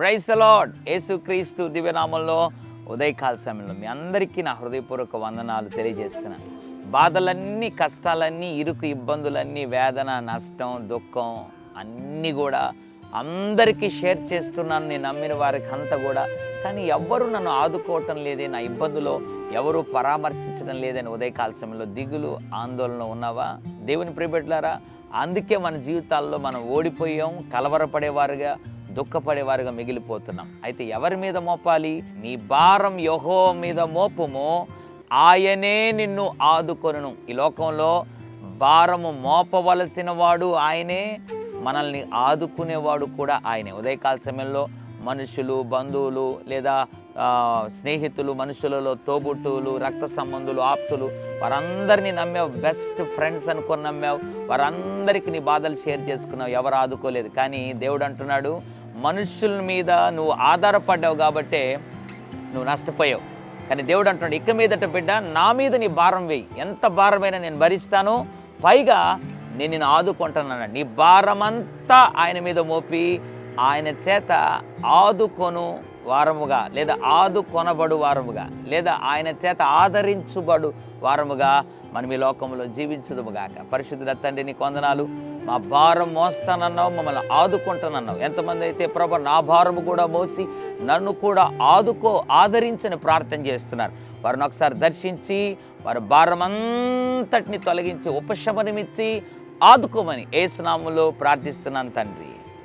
Praise the lord యేసుక్రీస్తు దివ్యనామంలో ఉదయకాల సమయంలో మీ అందరికీ నా హృదయపూర్వక వందనాలు తెలియజేస్తున్నాను బాధలన్నీ కష్టాలన్నీ ఇరుకు ఇబ్బందులన్నీ వేదన నష్టం దుఃఖం అన్నీ కూడా అందరికీ షేర్ చేస్తున్నాను. నేను నమ్మిన వారికి అంతా కూడా. కానీ ఎవ్వరు నన్ను ఆదుకోవటం లేదే నా ఇబ్బందులో ఎవరు పరామర్శించడం లేదని ఉదయకాల సమయంలో దిగులు ఆందోళన ఉన్నావా? దేవుని ప్రిబెట్లారా అందుకే మన జీవితాల్లో మనం ఓడిపోయాం కలవరపడేవారుగా దుఃఖపడేవారుగా మిగిలిపోతున్నాం. అయితే ఎవరి మీద మోపాలి? నీ భారం యహో మీద మోపము. ఆయనే నిన్ను ఆదుకొనును. ఈ లోకంలో భారము మోపవలసిన వాడు ఆయనే మనల్ని ఆదుకునేవాడు కూడా ఆయనే. ఉదయకాల సమయంలో మనుషులు బంధువులు లేదా స్నేహితులు మనుషులలో తోబుట్టువులు రక్త సంబంధులు ఆప్తులు వారందరినీ నమ్మావు. బెస్ట్ ఫ్రెండ్స్ అనుకొని నమ్మావు. వారందరికీ నీ బాధలు షేర్ చేసుకున్నావు. ఎవరు ఆదుకోలేదు. కానీ దేవుడు అంటున్నాడు మనుషుల మీద నువ్వు ఆధారపడ్డావు కాబట్టే నువ్వు నష్టపోయావు. కానీ దేవుడు అంటున్నాడు ఇక మీదట బిడ్డ నా మీద నీ భారం వేయి. ఎంత భారమైనా నేను భరిస్తాను పైగా నేను నిన్ను ఆదుకుంటానన్నాడు. నీ భారమంతా ఆయన మీద మోపి ఆయన చేత ఆదుకొను వారముగా లేదా ఆదుకొనబడు వారముగా లేదా ఆయన చేత ఆదరించుబడు వారముగా మనం ఈ లోకంలో జీవించదుముగాక పరిశుద్ధుల తండ్రి నీ కొందనాలు మా భారం మోస్తానన్నావు మమ్మల్ని ఆదుకుంటానన్నావు. ఎంతమంది అయితే ప్రభ నా భారము కూడా మోసి నన్ను కూడా ఆదుకో ఆదరించని ప్రార్థన చేస్తున్నారు. వారిని ఒకసారి దర్శించి వారి భారం అంతటిని తొలగించి ఉపశమనమిచ్చి ఆదుకోమని ఏసునాములో ప్రార్థిస్తున్నాను తండ్రి.